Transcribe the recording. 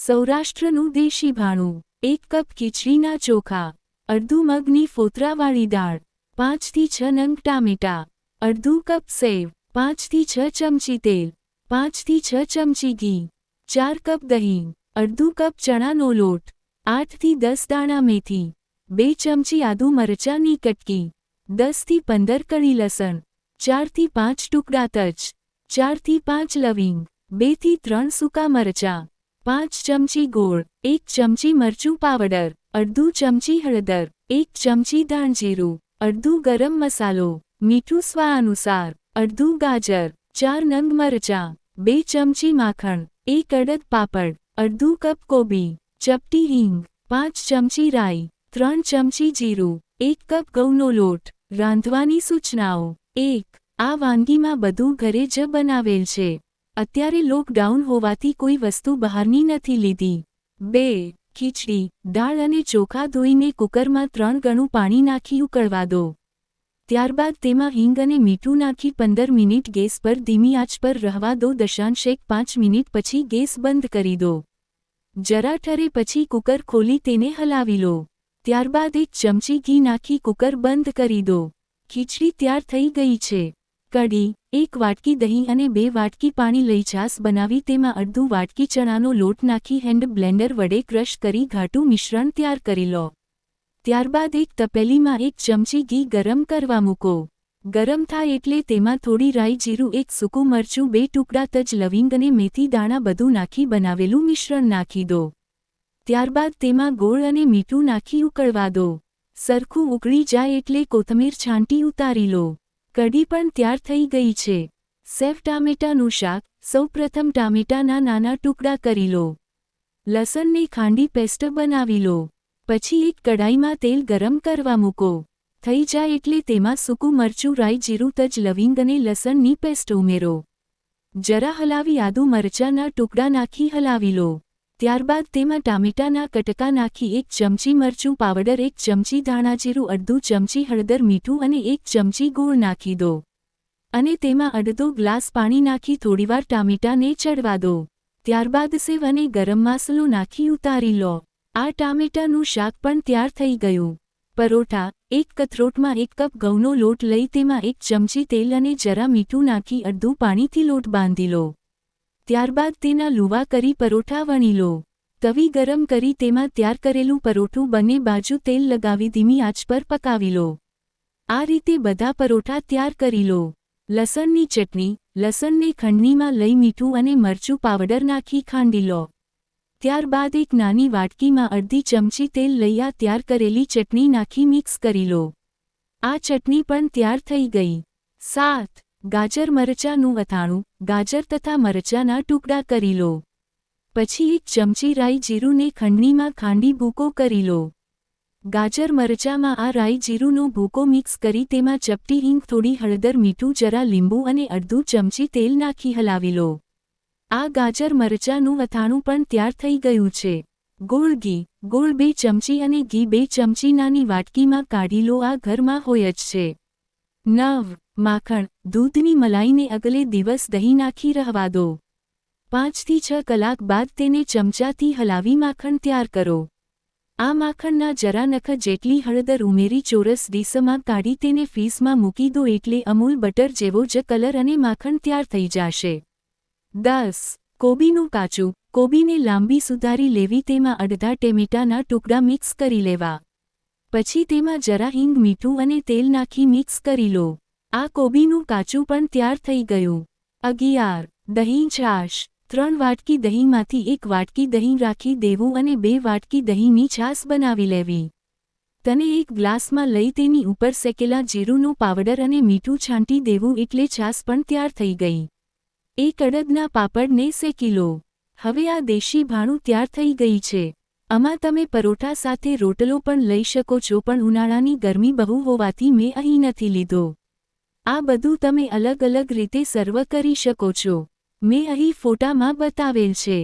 સૌરાષ્ટ્રનું દેશી ભાણું, એક કપ ખીચડીના ચોખા, અડધું મગની ફોતરાવાળી દાળ, પાંચથી છ નંગ ટામેટા, અડધું કપ સેવ, પાંચથી છ ચમચી તેલ, પાંચથી છ ચમચી ઘી, ચાર કપ દહીં, અડધું કપ ચણાનો લોટ, આઠથી દસ દાણા મેથી, બે ચમચી આદુ મરચાંની કટકી, દસથી પંદર કળી લસણ, ચારથી પાંચ ટુકડા તજ, ચારથી પાંચ લવિંગ, બેથી ત્રણ સૂકા મરચાં પાંચ ચમચી ગોળ, એક ચમચી મરચું પાવડર, અડધું ચમચી હળદર, એક ચમચી ધાણજીરું અડધું ગરમ મસાલો, મીઠું સ્વા અનુસાર અડધું ગાજર, ચાર નંગ મરચાં, બે ચમચી માખણ, એક અડદ પાપડ, અડધું કપ કોબી, ચપટી હિંગ, પાંચ ચમચી રાઈ, ત્રણ ચમચી જીરું, એક કપ ઘઉંનો લોટ. રાંધવાની સૂચનાઓ. એક, આ વાનગીમાં બધું ઘરે જ બનાવેલ છે. અત્યારે લોકડાઉન હોવાથી કોઈ વસ્તુ બહારની નથી લીધી. બે, ખીચડી, દાળ અને ચોખા ધોઈને કુકરમાં ત્રણ ગણું પાણી નાખી ઉકળવા દો. ત્યારબાદ તેમાં હિંગ અને મીઠું નાખી પંદર મિનિટ ગેસ પર ધીમી આંચ પર રહેવા દો. દશાંશ એક પાંચ મિનિટ પછી ગેસ બંધ કરી દો. જરા ઠરે પછી કુકર ખોલી તેને હલાવી લો. ત્યારબાદ એક ચમચી ઘી નાખી કુકર બંધ કરી દો. ખીચડી તૈયાર થઈ ગઈ છે. કઢી, એક વાટકી દહીં અને બે વાટકી પાણી લઈ છાસ બનાવી તેમાં અડધું વાટકી ચણાનો લોટ નાખી હેન્ડ બ્લેન્ડર વડે ક્રશ કરી ઘાટું મિશ્રણ તૈયાર કરી લો. ત્યારબાદ એક તપેલીમાં એક ચમચી ઘી ગરમ કરવા મૂકો. ગરમ થાય એટલે તેમાં થોડી રાઈ જીરું, એક સૂકું મરચું, બે ટુકડા તજ લવિંગ અને મેથી દાણા બધું નાખી બનાવેલું મિશ્રણ નાખી દો. ત્યારબાદ તેમાં ગોળ અને મીઠું નાખી ઉકળવા દો. સરખું ઉકળી જાય એટલે કોથમીર છાંટી ઉતારી લો. કઢી પણ તૈયાર થઈ ગઈ છે. સેફ ટામેટાનું શાક, સૌપ્રથમ ટામેટાના નાના ટુકડા કરી લો. લસણની ખાંડી પેસ્ટ બનાવી લો. પછી એક કડાઈમાં તેલ ગરમ કરવા મૂકો. થઈ જાય એટલે તેમાં સૂકું મરચું, રાઈ, જીરું, તજ, લવિંગ અને લસણની પેસ્ટ ઉમેરો. જરા હલાવી આદુ મરચાંના ટુકડા નાખી હલાવી લો. ત્યારબાદ તેમાં ટામેટાના કટકા નાખી એક ચમચી મરચું પાવડર, એક ચમચી ધાણાજીરું, અડધું ચમચી હળદર મીઠું અને એક ચમચી ગોળ નાખી દો. અને તેમાં અડધો ગ્લાસ પાણી નાખી થોડીવાર ટામેટાને ચડવા દો. ત્યારબાદ સેવ અને ગરમ મસાલો નાખી ઉતારી લો. આ ટામેટાનું શાક પણ તૈયાર થઈ ગયું. પરોઠા, એક કથરોટમાં એક કપ ઘઉંનો લોટ લઈ તેમાં એક ચમચી તેલ અને જરા મીઠું નાખી અડધું પાણીથી લોટ બાંધી લો. ત્યારબાદ તેના લુવા કરી પરોઠા વણી લો. તવી ગરમ કરી તેમાં તૈયાર કરેલું પરોઠું બંને બાજુ તેલ લગાવી ધીમી આંચ પર પકાવી લો. આ રીતે બધા પરોઠા તૈયાર કરી લો. લસણની ચટણી, લસણને ખંડણીમાં લઈ મીઠું અને મરચું પાવડર નાખી ખાંડી લો. ત્યારબાદ એક નાની વાટકીમાં અડધી ચમચી તેલ લઈ આ તૈયાર કરેલી ચટણી નાખી મિક્સ કરી લો. આ ચટણી પણ તૈયાર થઈ ગઈ. સાત ગાજર મરચાંનું વથાણું, ગાજર તથા મરચાંના ટુકડા કરી લો. પછી એક ચમચી રાઈ જીરુંને ખંડણીમાં ખાંડી ભૂકો કરી લો. ગાજર મરચાંમાં આ રાઈ જીરુંનો ભૂકો મિક્સ કરી તેમાં ચપટી હિંગ, થોડી હળદર, મીઠું, જરા લીંબુ અને અડધું ચમચી તેલ નાખી હલાવી લો. આ ગાજર મરચાંનું વથાણું પણ તૈયાર થઈ ગયું છે. ગોળ ઘી, ગોળ બે ચમચી અને ઘી બે ચમચી નાની વાટકીમાં કાઢી લો, આ ઘરમાં હોય જ છે. નવ માખણ, દૂધની મલાઈને અગલે દિવસ દહીં નાખી રહેવા દો. પાંચથી છ કલાક બાદ તેને ચમચાથી હલાવી માખણ તૈયાર કરો. આ માખણના જરા નખ જેટલી હળદર ઉમેરી ચોરસ ડીસમાં કાઢી તેને ફીસમાં મૂકી દો એટલે અમૂલ બટર જેવો જ કલર અને માખણ તૈયાર થઈ જશે. દસ, કોબીનું કાચું, કોબીને લાંબી સુધારી લેવી તેમાં અડધા ટેમેટાના ટુકડા મિક્સ કરી લેવા. પછી તેમાં જરા હિંગ, મીઠું અને તેલ નાખી મિક્સ કરી લો. આ કોબીનું કાચું પણ તૈયાર થઈ ગયું. અગિયાર, દહીં છાશ. ત્રણ વાટકી દહીંમાંથી એક વાટકી દહીં રાખી દેવું અને બે વાટકી દહીંની છાશ બનાવી લેવી. તને એક ગ્લાસમાં લઈ તેની ઉપર સેકેલા જીરુંનો પાવડર અને મીઠું છાંટી દેવું એટલે છાશ પણ તૈયાર થઈ ગઈ. એક અડદના પાપડને શેકી લો. હવે આ દેશી ભાણું તૈયાર થઈ ગઈ છે. આમાં તમે પરોઠા સાથે રોટલો પણ લઈ શકો છો પણ ઉનાળાની ગરમી બહુ હોવાથી મેં અહીં નથી લીધો. આ બધું તમે અલગ અલગ રીતે સર્વ કરી શકો છો. મેં અહીં ફોટામાં બતાવેલ છે.